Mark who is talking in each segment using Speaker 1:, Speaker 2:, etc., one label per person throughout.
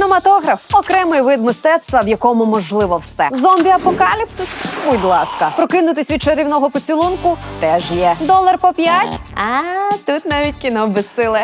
Speaker 1: Кінематограф окремий вид мистецтва, в якому можливо все. Зомбі-апокаліпсис? Будь ласка, прокинутись від чарівного поцілунку теж є. Долар по п'ять? А тут навіть кіно без сили.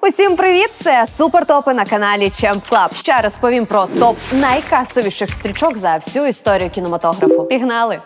Speaker 1: Усім привіт! Це супертопи на каналі Чемп Клаб. Ще розповім про топ найкасовіших стрічок за всю історію кінематографу. Пігнали!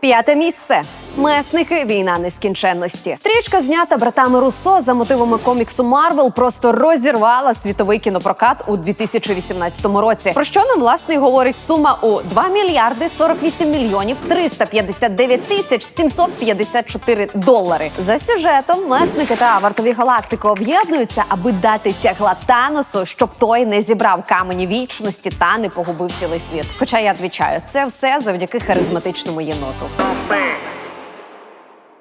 Speaker 1: П'яте місце. Месники війна нескінченності. Стрічка, знята братами Руссо за мотивами коміксу Марвел, просто розірвала світовий кінопрокат у 2018 році. Про що нам власне говорить сума у 2 мільярди 48 мільйонів 359 тисяч 754 долари. За сюжетом месники та вартові галактики об'єднуються, аби дати тягла Таносу, щоб той не зібрав камені вічності та не погубив цілий світ. Хоча я відвічаю, це все завдяки харизматичному єноту.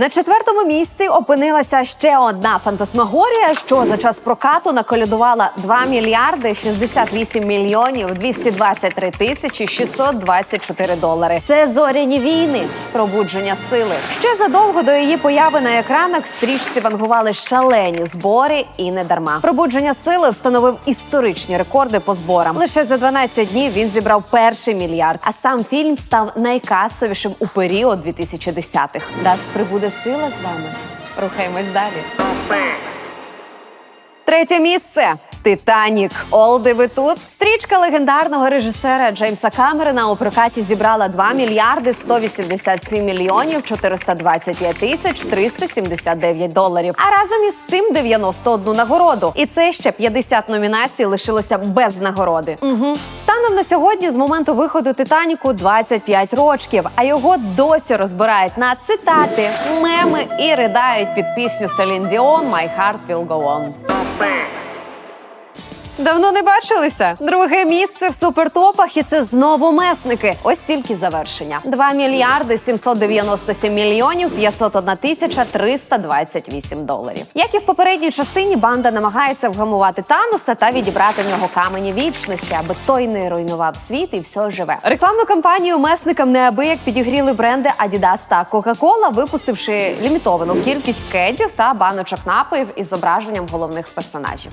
Speaker 1: На четвертому місці опинилася ще одна фантасмагорія, що за час прокату наколядувала 2 мільярди 68 мільйонів 223 тисячі 624 долари. Це зоряні війни, пробудження сили. Ще задовго до її появи на екранах стрічці вангували шалені збори і не дарма. Пробудження сили встановив історичні рекорди по зборам. Лише за 12 днів він зібрав перший мільярд. А сам фільм став найкасовішим у період 2010-х. Дас прибуде сила з вами. Рухаємось далі. Третє місце. Титанік. Олди ви тут. Стрічка легендарного режисера Джеймса Камерона у прокаті зібрала 2 мільярди 187 мільйонів 425 тисяч 379 доларів. А разом із цим 91 нагороду. І це ще 50 номінацій лишилося без нагороди. Угу. Станом на сьогодні, з моменту виходу Титаніку 25 рочків, а його досі розбирають на цитати, меми і riдають під пісню Селін Діон «My heart will go on». Давно не бачилися. Друге місце в супертопах, і це знову месники. Ось тільки завершення: 2 мільярди 797 мільйонів 501 тисяча 328 доларів. Як і в попередній частині, банда намагається вгамувати Тануса та відібрати в нього камені вічності, аби той не руйнував світ і все живе. Рекламну кампанію месникам неабияк підігріли бренди Adidas та Coca-Cola, випустивши лімітовану кількість кедів та баночок напоїв із зображенням головних персонажів.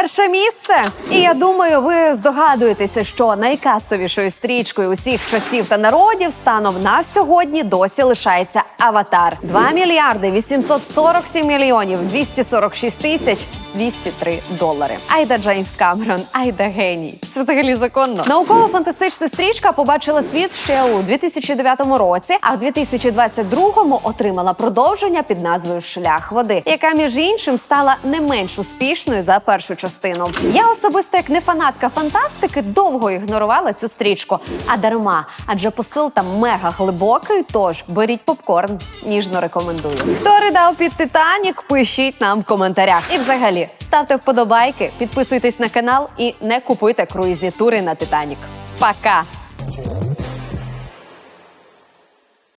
Speaker 1: Перше місце, і я думаю, ви здогадуєтеся, що найкасовішою стрічкою усіх часів та народів станом на сьогодні досі лишається Аватар. 2 мільярди 847 мільйонів 246 тисяч 203 долари. Айда Джеймс Камерон, айда геній. Це взагалі законно. Науково-фантастична стрічка побачила світ ще у 2009 році, а в 2022-му отримала продовження під назвою Шлях води, яка між іншим стала не менш успішною за першу частину. Я особисто, як не фанатка фантастики, довго ігнорувала цю стрічку, а дарма, адже посил там мега глибокий. Тож беріть попкорн, ніжно рекомендую. Хто ридав під Титанік? Пишіть нам в коментарях. І взагалі ставте вподобайки, підписуйтесь на канал і не купуйте круїзні тури на Титанік. Пока!